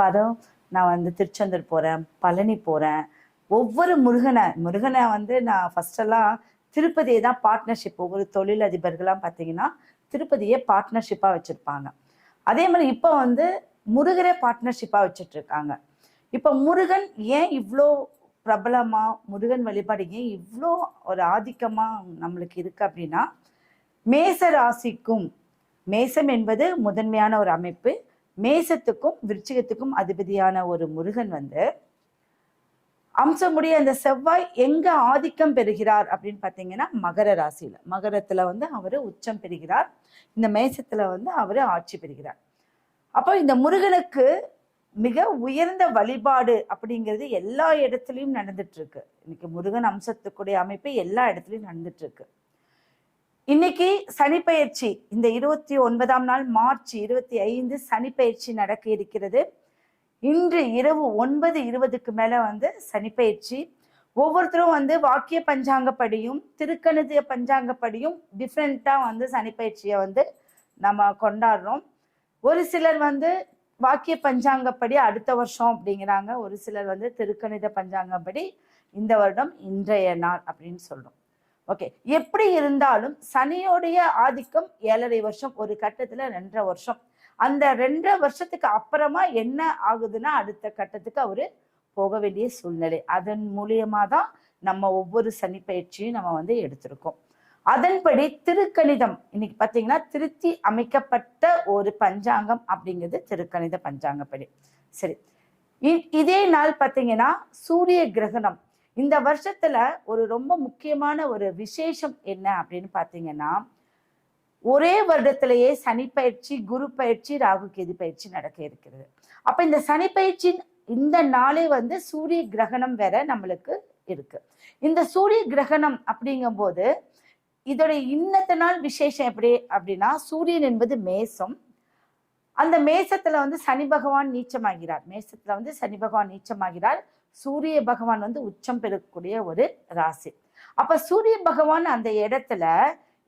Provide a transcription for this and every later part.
பாதம் நான் வந்து திருச்செந்தூர் போகிறேன் பழனி போகிறேன் ஒவ்வொரு முருகனை முருகனை வந்து நான் ஃபஸ்ட்டெல்லாம் திருப்பதியை தான் பார்ட்னர்ஷிப் ஒவ்வொரு தொழிலதிபர்கள்லாம் பார்த்தீங்கன்னா திருப்பதியே பார்ட்னர்ஷிப்பாக வச்சுருப்பாங்க. அதே மாதிரி இப்போ வந்து முருகரே பார்ட்னர்ஷிப்பாக வச்சுட்ருக்காங்க. இப்போ முருகன் ஏன் இவ்வளோ பிரபலமாக முருகன் வழிபாடு ஏன் இவ்வளோ ஒரு ஆதிக்கமாக நம்மளுக்கு இருக்குது அப்படின்னா மேச ராசிக்கும் மேசம் என்பது முதன்மையான ஒரு அமைப்பு மேசத்துக்கும் விருச்சிகத்துக்கும் அதிபதியான ஒரு முருகன் வந்து அம்சமுடைய அந்த செவ்வாய் எங்க ஆதிக்கம் பெறுகிறார் அப்படின்னு பார்த்தீங்கன்னா மகர ராசியில. மகரத்துல வந்து அவர் உச்சம் பெறுகிறார். இந்த மேசத்துல வந்து அவர் ஆட்சி பெறுகிறார். அப்போ இந்த முருகனுக்கு மிக உயர்ந்த வழிபாடு அப்படிங்கிறது எல்லா இடத்துலையும் நடந்துட்டு இருக்கு. இன்னைக்கு முருகன் அம்சத்துக்குடைய அமைப்பு எல்லா இடத்துலையும் நடந்துட்டு இருக்கு. இன்னைக்கு சனிப்பெயர்ச்சி இந்த இருபத்தி ஒன்பதாம் நாள் மார்ச் இருபத்தி ஐந்து சனிப்பெயர்ச்சி நடக்க இருக்கிறது. இன்று இரவு ஒன்பது இருபதுக்கு மேல வந்து சனிப்பெயர்ச்சி. ஒவ்வொருத்தரும் வந்து வாக்கிய பஞ்சாங்கப்படியும் திருக்கணித பஞ்சாங்கப்படியும் டிஃப்ரெண்டா வந்து சனிப்பயிற்சியை வந்து நம்ம கொண்டாடுறோம். ஒரு சிலர் வந்து வாக்கிய பஞ்சாங்கப்படி அடுத்த வருஷம் அப்படிங்கிறாங்க. ஒரு சிலர் வந்து திருக்கணித பஞ்சாங்கப்படி இந்த வருடம் இன்றைய நாள் அப்படின்னு சொல்றோம். ஓகே எப்படி இருந்தாலும் சனியோடைய ஆதிக்கம் ஏழரை வருஷம் ஒரு கட்டத்துல ரெண்டரை வருஷம். அந்த ரெண்டரை வருஷத்துக்கு அப்புறமா என்ன ஆகுதுன்னா அடுத்த கட்டத்துக்கு அவரு போக வேண்டிய சூழ்நிலை. அதன் மூலியமா தான் நம்ம ஒவ்வொரு சனி பயிற்சியும் நம்ம வந்து எடுத்திருக்கோம். அதன்படி திருக்கணிதம் இன்னைக்கு பாத்தீங்கன்னா திருத்தி அமைக்கப்பட்ட ஒரு பஞ்சாங்கம் அப்படிங்கிறது திருக்கணித பஞ்சாங்கப்படி. சரி. இ- இதே நாள் பாத்தீங்கன்னா சூரிய கிரகணம். இந்த வருஷத்துல ஒரு ரொம்ப முக்கியமான ஒரு விசேஷம் என்ன அப்படின்னு பாத்தீங்கன்னா ஒரே வருடத்திலேயே சனி பயிற்சி குரு பயிற்சி ராகு கேது பயிற்சி நடக்க இருக்கிறது. அப்ப இந்த சனி பயிற்சி இந்த நாளே வந்து சூரிய கிரகணம் வேற நம்மளுக்கு இருக்கு. இந்த சூரிய கிரகணம் அப்படிங்கும்போது இதோட இன்னத்த நாள் விசேஷம் எப்படி அப்படின்னா சூரியன் என்பது மேசம். அந்த மேசத்துல வந்து சனி பகவான் நீச்சமாகிறார். மேசத்துல வந்து சனி பகவான் நீச்சமாகிறார். சூரிய பகவான் வந்து உச்சம் பெறக்கூடிய ஒரு ராசி. அப்ப சூரிய பகவான் அந்த இடத்துல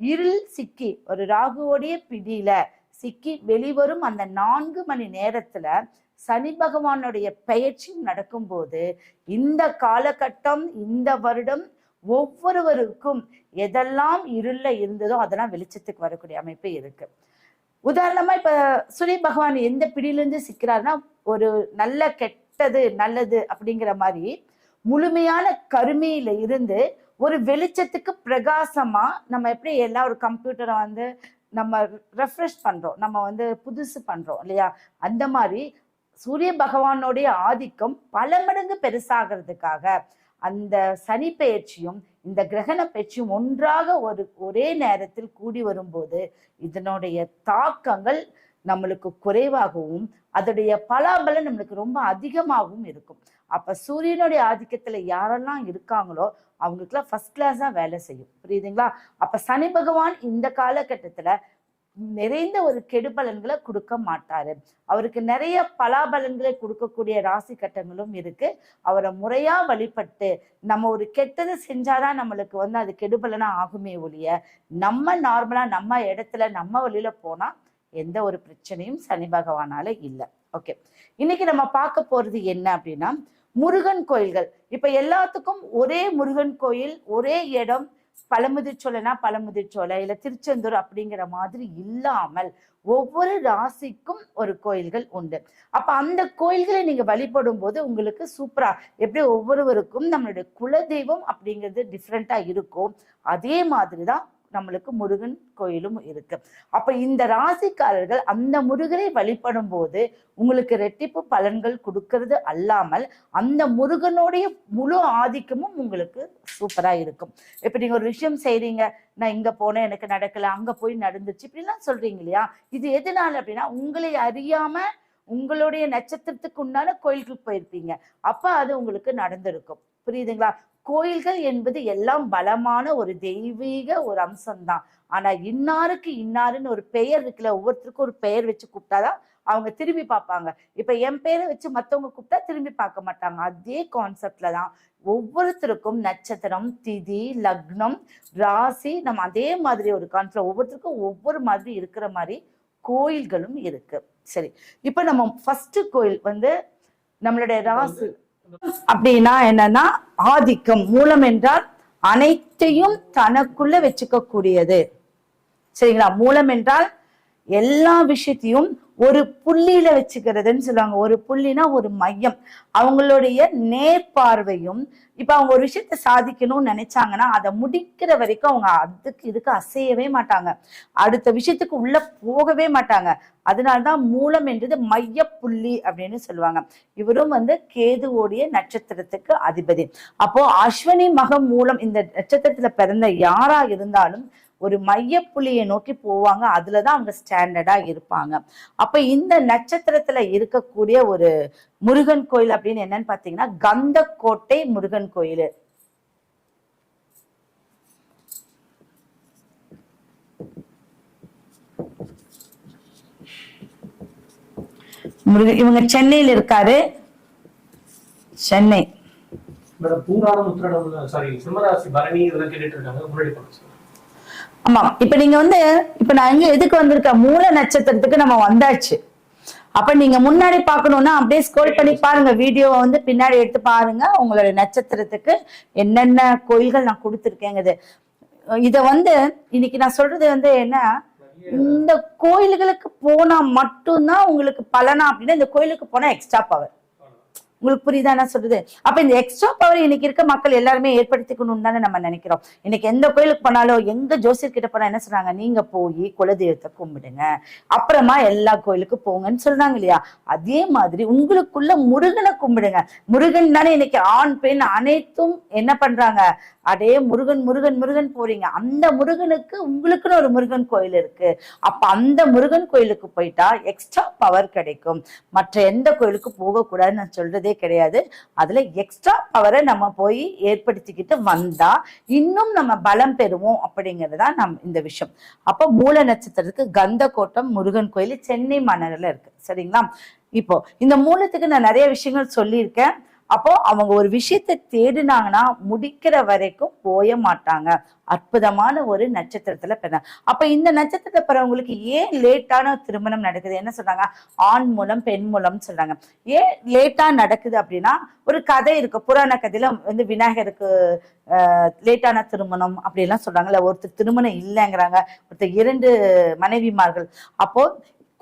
இருள் சிக்கி ஒரு ராகுவோடைய பிடியில சிக்கி வெளிவரும் அந்த நான்கு மணி நேரத்துல சனி பகவானுடைய பெயர்ச்சி நடக்கும்போது இந்த காலகட்டம் இந்த வருடம் ஒவ்வொருவருக்கும் எதெல்லாம் இருள்ல இருந்ததோ அதெல்லாம் வெளிச்சத்துக்கு வரக்கூடிய அமைப்பு இருக்கு. உதாரணமா இப்ப சூரிய பகவான் எந்த பிடியிலிருந்து சிக்கிறாருன்னா ஒரு நல்ல கெட்டது நல்லது அப்படிங்கிற மாதிரி முழுமையான கருமையில இருந்து ஒரு வெளிச்சத்துக்கு பிரகாசமா நம்ம எப்படி எல்லா ஒரு கம்ப்யூட்டரை வந்து நம்ம ரெஃப்ரெஷ் பண்றோம். நம்ம வந்து புதுசு பண்றோம் இல்லையா? அந்த மாதிரி சூரிய பகவானுடைய ஆதிக்கம் பல மடங்கு பெருசாகிறதுக்காக அந்த சனி பெயர்ச்சியும் இந்த கிரகண பெயர்ச்சியும் ஒன்றாக ஒரு ஒரே நேரத்தில் கூடி வரும்போது இதனுடைய தாக்கங்கள் நம்மளுக்கு குறைவாகவும் அதோடைய பலாபலம் நம்மளுக்கு ரொம்ப அதிகமாகவும் இருக்கும். அப்ப சூரியனுடைய ஆதிக்கத்துல யாரெல்லாம் இருக்காங்களோ அவங்களுக்குலாம் ஃபர்ஸ்ட் கிளாஸா வேலை செய்யும். புரியுதுங்களா? அப்ப சனி பகவான் இந்த காலகட்டத்துல நிறைந்த ஒரு கெடுபலன்களை கொடுக்க மாட்டாரு. அவருக்கு நிறைய பலாபலன்களை கொடுக்கக்கூடிய ராசி கட்டங்களும் இருக்கு. அவரை முறையா வழிபட்டு நம்ம ஒரு கெட்டது செஞ்சாதான் நம்மளுக்கு வந்து அது கெடுபலனா ஆகுமே ஒழிய நம்ம நார்மலா நம்ம இடத்துல நம்ம வழியில போனா எந்த ஒரு பிரச்சனையும் சனி பகவானால இல்லை. ஓகே இன்னைக்கு நம்ம பார்க்க போறது என்ன அப்படின்னா முருகன் கோயில்கள். இப்ப எல்லாத்துக்கும் ஒரே முருகன் கோயில் ஒரே இடம் பழமுதிர்ச்சோலைனா பழமுதிர்ச்சோலை இல்ல திருச்செந்தூர் அப்படிங்கிற மாதிரி இல்லாமல் ஒவ்வொரு ராசிக்கும் ஒரு கோயில்கள் உண்டு. அப்ப அந்த கோயில்களை நீங்க வழிபடும் போது உங்களுக்கு சூப்பரா எப்படி ஒவ்வொருவருக்கும் நம்மளுடைய குலதெய்வம் அப்படிங்கிறது டிஃப்ரெண்டா இருக்கும். அதே மாதிரிதான் நம்மளுக்கு முருகன் கோயிலும் இருக்கு. அப்ப இந்த ராசிக்காரர்கள் அந்த முருகனை வழிபடும் போது உங்களுக்கு ரெட்டிப்பு பலன்கள் கொடுக்கறது அல்லாமல் அந்த முருகனுடைய முழு ஆதிக்கமும் உங்களுக்கு சூப்பரா இருக்கும். இப்ப நீங்க ஒரு விஷயம் செய்றீங்க நான் இங்க போனேன் எனக்கு நடக்கல அங்க போய் நடந்துச்சு இப்படிலாம் சொல்றீங்க இல்லையா? இது எதனால அப்படின்னா உங்களை அறியாம உங்களுடைய நட்சத்திரத்துக்கு உண்டான கோயிலுக்கு போயிருப்பீங்க. அப்ப அது உங்களுக்கு நடந்திருக்கும். புரியுதுங்களா? கோயில்கள் என்பது எல்லாம் பலமான ஒரு தெய்வீக ஒரு அம்சம்தான். ஆனா இன்னாருக்கு இன்னாருன்னு ஒரு பெயர் இருக்குல்ல ஒவ்வொருத்தருக்கும் ஒரு பெயர் வச்சு கூப்பிட்டாதான் அவங்க திரும்பி பார்ப்பாங்க. இப்ப என் பேரை வச்சு மத்தவங்க கூப்பிட்டா திரும்பி பார்க்க மாட்டாங்க. அதே கான்செப்ட்ல தான் ஒவ்வொருத்தருக்கும் நட்சத்திரம் திதி லக்னம் ராசி நம்ம அதே மாதிரி ஒரு கான்செப்ட் ஒவ்வொருத்தருக்கும் ஒவ்வொரு மாதிரி இருக்கிற மாதிரி கோயில்களும் இருக்கு. சரி இப்ப நம்ம ஃபர்ஸ்ட் கோயில் வந்து நம்மளுடைய ராசி அப்படின்னா என்னன்னா ஆதிக்கம் மூலம் என்றால் அனைத்தையும் தனக்குள்ள வச்சுக்க கூடியது சரிங்களா? மூலம் என்றால் எல்லா விஷயத்தையும் ஒரு புள்ளியில வச்சுக்கிறதுன்னு சொல்லுவாங்க. ஒரு புள்ளினா ஒரு மையம். அவங்களுடைய நேர்பார்வையும் இப்ப அவங்க ஒரு விஷயத்த சாதிக்கணும்னு நினைச்சாங்கன்னா அதை முடிக்கிற வரைக்கும் அவங்க அதுக்கு இதுக்கு அசையவே மாட்டாங்க. அடுத்த விஷயத்துக்கு உள்ள போகவே மாட்டாங்க. அதனால்தான் மூலம் என்றது மைய புள்ளி அப்படின்னு சொல்லுவாங்க. இவரும் வந்து கேதுவோடைய நட்சத்திரத்துக்கு அதிபதி. அப்போ அஸ்வினி மகம் மூலம் இந்த நட்சத்திரத்துல பிறந்த யாரா இருந்தாலும் ஒரு மையப்புள்ளியை நோக்கி போவாங்க. அதுலதான் அவங்க ஸ்டாண்டர்டா இருப்பாங்க. அப்ப இந்த நட்சத்திரத்துல இருக்கக்கூடிய ஒரு முருகன் கோயில் அப்படின்னு என்னன்னு பாத்தீங்கன்னா கந்தக்கோட்டை முருகன் கோயில். முருகன் இவங்க சென்னையில் இருக்காரு. சென்னை. மேடம் பூராடம் சாரி சிம்மராசி பரணி இதெல்லாம் கேட்டுட்டு இருக்காங்க. முன்னாடி ஆமா இப்ப நீங்க வந்து இப்ப நான் எங்க எதுக்கு வந்திருக்கேன்? மூல நட்சத்திரத்துக்கு நம்ம வந்தாச்சு. அப்ப நீங்க முன்னாடி பார்க்கணும்னா அப்படியே ஸ்க்ரோல் பண்ணி பாருங்க. வீடியோவை வந்து பின்னாடி எடுத்து பாருங்க. உங்களுடைய நட்சத்திரத்துக்கு என்னென்ன கோயில்கள் நான் கொடுத்துருக்கேங்குது இத வந்து இன்னைக்கு நான் சொல்றது வந்து என்ன? இந்த கோயில்களுக்கு போனா மட்டும்தான் உங்களுக்கு பலனா அப்படின்னா இந்த கோயிலுக்கு போனா எக்ஸ்ட்ரா பவர் உங்களுக்கு புரியுதா நான் சொல்றது? அப்ப இந்த எக்ஸ்ட்ரா பவர் இன்னைக்கு இருக்க மக்கள் எல்லாருமே ஏற்படுத்திக்கணும்னு தானே நம்ம நினைக்கிறோம். இன்னைக்கு எந்த கோயிலுக்கு போனாலும் எங்க ஜோசியர் கிட்ட போனா என்ன சொல்றாங்க? நீங்க போய் குலதெய்வத்தை கும்பிடுங்க. அப்புறமா எல்லா கோயிலுக்கும் போங்கன்னு சொல்றாங்க இல்லையா? அதே மாதிரி உங்களுக்குள்ள முருகனை கும்பிடுங்க. முருகன் தானே இன்னைக்கு ஆண் பெண் அனைத்தும் என்ன பண்றாங்க? அதே முருகன் முருகன் முருகன் போறீங்க. அந்த முருகனுக்கு உங்களுக்குன்னு ஒரு முருகன் கோயில் இருக்கு. அப்ப அந்த முருகன் கோயிலுக்கு போயிட்டா எக்ஸ்ட்ரா பவர் கிடைக்கும். மற்ற எந்த கோயிலுக்கு போகக்கூடாதுன்னு நான் சொல்றதே கிடையாது. அதுல எக்ஸ்ட்ரா பவரை நம்ம போய் ஏற்படுத்திக்கிட்டு வந்தா இன்னும் நம்ம பலம் பெறுவோம் அப்படிங்கறதுதான் நம் இந்த விஷயம். அப்போ மூல நட்சத்திரத்துக்கு கந்தக்கோட்டம் முருகன் கோயில் சென்னை மாநகரில் இருக்கு. சரிங்களா? இப்போ இந்த மூலத்துக்கு நான் நிறைய விஷயங்கள் சொல்லியிருக்கேன். அப்போ அவங்க ஒரு விஷயத்தை தேடினாங்கன்னா முடிக்கிற வரைக்கும் போய மாட்டாங்க. அற்புதமான ஒரு நட்சத்திரத்துல பிறந்தாங்க அப்ப இந்த நட்சத்திரத்தை பிறவங்களுக்கு ஏன் லேட்டான திருமணம் நடக்குது? என்ன சொல்றாங்க? ஆண் மூலம் பெண் மூலம் சொல்றாங்க. ஏன் லேட்டா நடக்குது அப்படின்னா ஒரு கதை இருக்கு. புராண கதையில வந்து விநாயகருக்கு லேட்டான திருமணம் அப்படி எல்லாம் சொல்றாங்கல்ல. ஒருத்தர் திருமணம் இல்லைங்கிறாங்க. ஒருத்தர் இரண்டு மனைவிமார்கள். அப்போ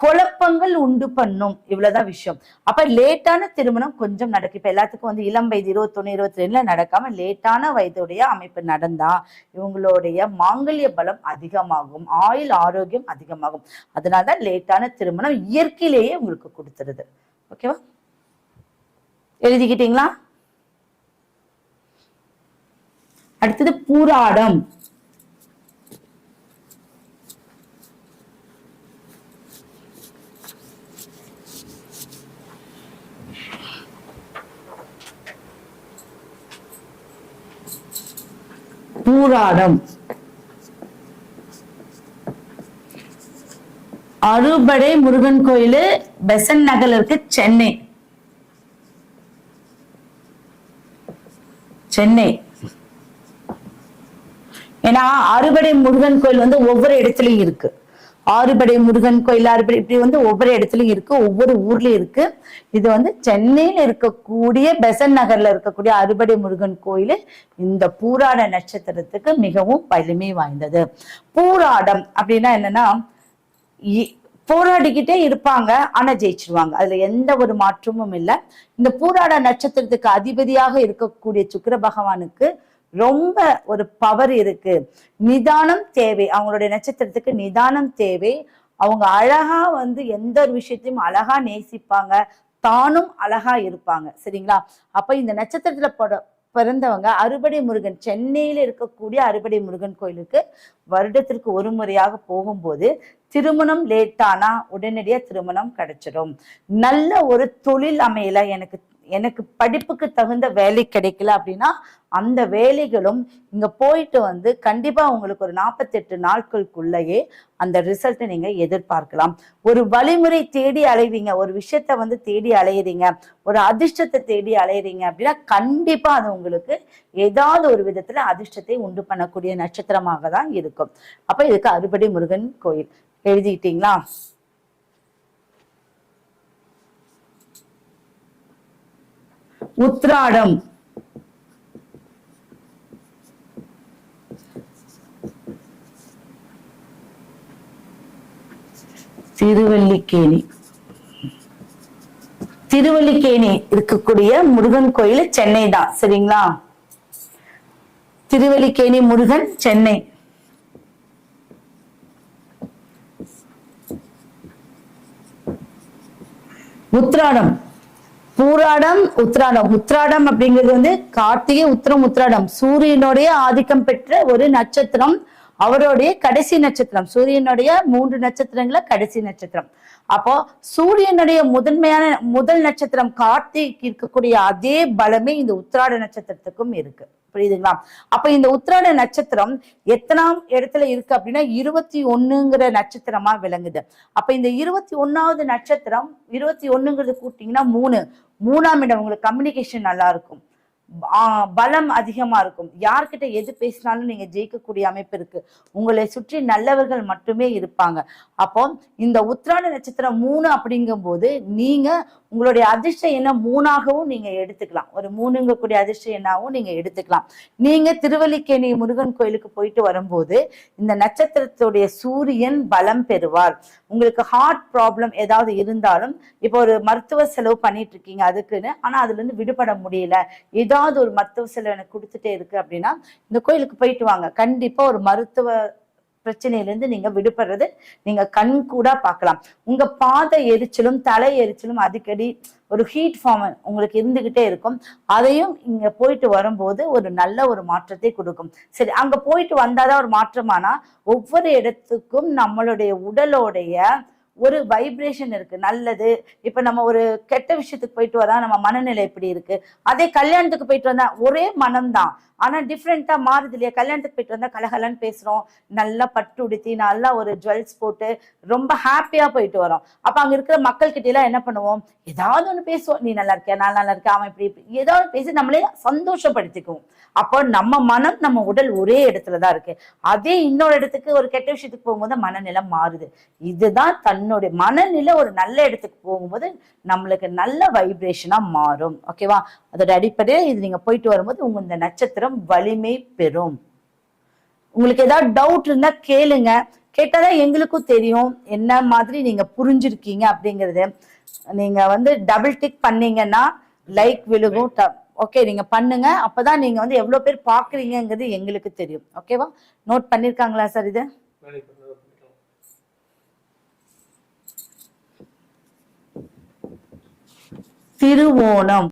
குழப்பங்கள் உண்டு பண்ணும். இவ்வளவுதான் விஷயம். அப்ப லேட்டான திருமணம் கொஞ்சம் நடக்கும். இப்ப எல்லாத்துக்கும் வந்து இளம் வயது இருபத்தொன்னு இருபத்தி ரெண்டுல நடக்காம லேட்டான வயதுடைய அமைப்பு நடந்தா இவங்களுடைய மாங்கல்ய பலம் அதிகமாகும். ஆயுள் ஆரோக்கியம் அதிகமாகும். அதனாலதான் லேட்டான திருமணம் இயற்கையிலேயே உங்களுக்கு கொடுத்துருது. ஓகேவா எழுதிக்கிட்டீங்களா? அடுத்தது பூராடம். பூராடம். அறுபடை முருகன் கோயில் பெசன் நகர் இருக்கு சென்னை. சென்னை. ஏன்னா அறுபடை முருகன் கோயில் வந்து ஒவ்வொரு இடத்துலயும் இருக்கு. ஆறுபடை முருகன் கோயில் ஆறுபடை இப்படி வந்து ஒவ்வொரு இடத்துலயும் இருக்கு ஒவ்வொரு ஊர்லயும் இருக்கு. இது வந்து சென்னையில இருக்கக்கூடிய பெசன் நகர்ல இருக்கக்கூடிய அறுபடை முருகன் கோயில் இந்த பூராட நட்சத்திரத்துக்கு மிகவும் பழமை வாய்ந்தது. பூராடம் அப்படின்னா என்னன்னா இ- போராடிக்கிட்டே இருப்பாங்க ஆனா ஜெயிச்சிருவாங்க. அதுல எந்த ஒரு மாற்றமும் இல்லை. இந்த பூராட நட்சத்திரத்துக்கு அதிபதியாக இருக்கக்கூடிய சுக்கர பகவானுக்கு ரொம்ப ஒரு பவர் இருக்கு. நிதானம் தேவை. அவங்களுடைய நட்சத்திரத்துக்கு நிதானம் தேவை. அவங்க அழகா வந்து எந்த ஒரு விஷயத்தையும் அழகா நேசிப்பாங்க. தானும் அழகா இருப்பாங்க. சரிங்களா? அப்ப இந்த நட்சத்திரத்துல போட பிறந்தவங்க அறுபடை முருகன் சென்னையில இருக்கக்கூடிய அறுபடை முருகன் கோயிலுக்கு வருடத்திற்கு ஒரு முறையாக போகும்போது திருமணம் லேட்டானா உடனடியா திருமணம் கிடைச்சிடும். நல்ல ஒரு தொழில் அமையல எனக்கு எனக்கு படிப்புக்கு தகுந்த வேலை கிடைக்கல அப்படின்னா அந்த வேலைகளும் இங்க போயிட்டு வந்து கண்டிப்பா உங்களுக்கு ஒரு நாற்பத்தெட்டு நாட்களுக்குள்ளேயே அந்த ரிசல்ட்டை நீங்க எதிர்பார்க்கலாம். ஒரு வழிமுறை தேடி அலைவீங்க ஒரு விஷயத்த வந்து தேடி அலையிறீங்க ஒரு அதிர்ஷ்டத்தை தேடி அலையிறீங்க அப்படின்னா கண்டிப்பா அது உங்களுக்கு ஏதாவது ஒரு விதத்துல அதிர்ஷ்டத்தை உண்டு பண்ணக்கூடிய நட்சத்திரமாக தான் இருக்கும். அப்ப இதுக்கு அறுபடி முருகன் கோயில். எழுதிக்கிட்டீங்களா உத்ராடம் திருவல்லிக்கேணி. திருவல்லிக்கேணி இருக்கக்கூடிய முருகன் கோயில் சென்னை தான் சரிங்களா? திருவல்லிக்கேணி முருகன் சென்னை. உத்ராடம் பூராடம் உத்ராடம் உத்ராடம் அப்படிங்கிறது வந்து கார்த்திகை உத்திரம் உத்ராடம் சூரியனுடைய ஆதிக்கம் பெற்ற ஒரு நட்சத்திரம். அவருடைய கடைசி நட்சத்திரம் சூரியனுடைய மூன்று நட்சத்திரங்கள கடைசி நட்சத்திரம். அப்போ சூரியனுடைய முதன்மையான முதல் நட்சத்திரம் கார்த்திக் இருக்கக்கூடிய அதே பலமே இந்த உத்திராட நட்சத்திரத்துக்கும் இருக்கு. புரியுதுங்களா? அப்ப இந்த உத்திராட நட்சத்திரம் எத்தனாம் இடத்துல இருக்கு அப்படின்னா இருபத்தி ஒண்ணுங்கிற நட்சத்திரமா விளங்குது. அப்ப இந்த இருபத்தி ஒன்னாவது நட்சத்திரம் இருபத்தி ஒண்ணுங்கிறது கூட்டிங்கன்னா மூணு. மூணாம் இடம் உங்களுக்கு கம்யூனிகேஷன் நல்லா இருக்கும். பலம் அதிகமா இருக்கும். யார்கிட்ட எது பேசினாலும் நீங்க ஜெயிக்கக்கூடிய அமைப்பு இருக்கு. உங்களை சுற்றி நல்லவர்கள் மட்டுமே இருப்பாங்க. அப்போ இந்த உத்திராட நட்சத்திரம் மூணு அப்படிங்கும்போது நீங்க உங்களுடைய அதிர்ஷ்ட எண்ணம் மூணாகவும் நீங்க எடுத்துக்கலாம். ஒரு மூணுங்கக்கூடிய அதிர்ஷ்ட எண்ணாகவும் நீங்க எடுத்துக்கலாம். நீங்க திருவல்லிக்கேணி முருகன் கோயிலுக்கு போயிட்டு வரும்போது இந்த நட்சத்திரத்துடைய சூரியன் பலம் பெறுவார். உங்களுக்கு ஹார்ட் ப்ராப்ளம் ஏதாவது இருந்தாலும் இப்போ ஒரு மருத்துவ செலவு பண்ணிட்டு இருக்கீங்க அதுக்குன்னு ஆனா அதுல இருந்து விடுபட முடியல. ஏதாவது ஒரு மருத்துவ செலவு எனக்கு கொடுத்துட்டே இருக்கு அப்படின்னா இந்த கோயிலுக்கு போயிட்டு வாங்க. கண்டிப்பா ஒரு மருத்துவ பிரச்சனையிலேருந்து நீங்க விடுபடுறது நீங்க கண் கூட பார்க்கலாம். உங்க பாத எரிச்சலும் தலை எரிச்சலும் அடிக்கடி ஒரு ஹீட் ஃபார்ம் உங்களுக்கு இருந்துகிட்டே இருக்கும். அதையும் இங்க போயிட்டு வரும்போது ஒரு நல்ல ஒரு மாற்றத்தை கொடுக்கும். சரி அங்க போயிட்டு வந்தாதான் ஒரு மாற்றமானா ஒவ்வொரு இடத்துக்கும் நம்மளுடைய உடலோடைய ஒரு வைப்ரேஷன் இருக்கு நல்லது. இப்ப நம்ம ஒரு கெட்ட விஷயத்துக்கு போயிட்டு வரா நம்ம மனநிலை எப்படி இருக்கு. அதே கல்யாணத்துக்கு போயிட்டு வந்தா ஒரே மனம்தான். ஆனா டிஃப்ரெண்டா மாறுது இல்லையா? கல்யாணத்துக்கு போயிட்டு வந்தா கலகலன்னு பேசுறோம். நல்லா பட்டு உடுத்தி நல்லா ஒரு ஜுவல்ஸ் போட்டு ரொம்ப ஹாப்பியா போயிட்டு வரோம். அப்ப அங்க இருக்கிற மக்கள் கிட்ட எல்லாம் என்ன பண்ணுவோம்? ஏதாவது ஒண்ணு பேசுவோம். நீ நல்லா இருக்கியா? நான் நல்லா இருக்கேன். அவன் இப்படி ஏதாவது பேசி நம்மளே சந்தோஷப்படுத்திக்குவோம். அப்போ நம்ம மனம் நம்ம உடல் ஒரே இடத்துலதான் இருக்கு. அதே இன்னொரு இடத்துக்கு ஒரு கெட்ட விஷயத்துக்கு போகும்போது மனநிலை மாறுது. இதுதான் தன்னுடைய மனநிலை ஒரு நல்ல இடத்துக்கு போகும்போது நம்மளுக்கு நல்ல வைப்ரேஷனாக மாறும். ஓகேவா அதோட அடிப்படையில் இது நீங்கள் போயிட்டு வரும்போது உங்கள் இந்த நட்சத்திரம் வலிமை பெறும். உங்களுக்கு ஏதாவது டவுட் இருந்தால் கேளுங்க. கேட்டாதான் எங்களுக்கும் தெரியும். என்ன மாதிரி நீங்கள் புரிஞ்சிருக்கீங்க அப்படிங்கிறது. நீங்கள் வந்து டபுள் டிக் பண்ணீங்கன்னா லைக் விழுகும். ஓகே நீங்க பண்ணுங்க. அப்பதான் நீங்க வந்து எவ்வளவு பேர் பார்க்குறீங்கங்கிறது எங்களுக்கு தெரியும். ஓகேவா நோட் பண்ணிருக்காங்களா சார் இது? திருவோணம்.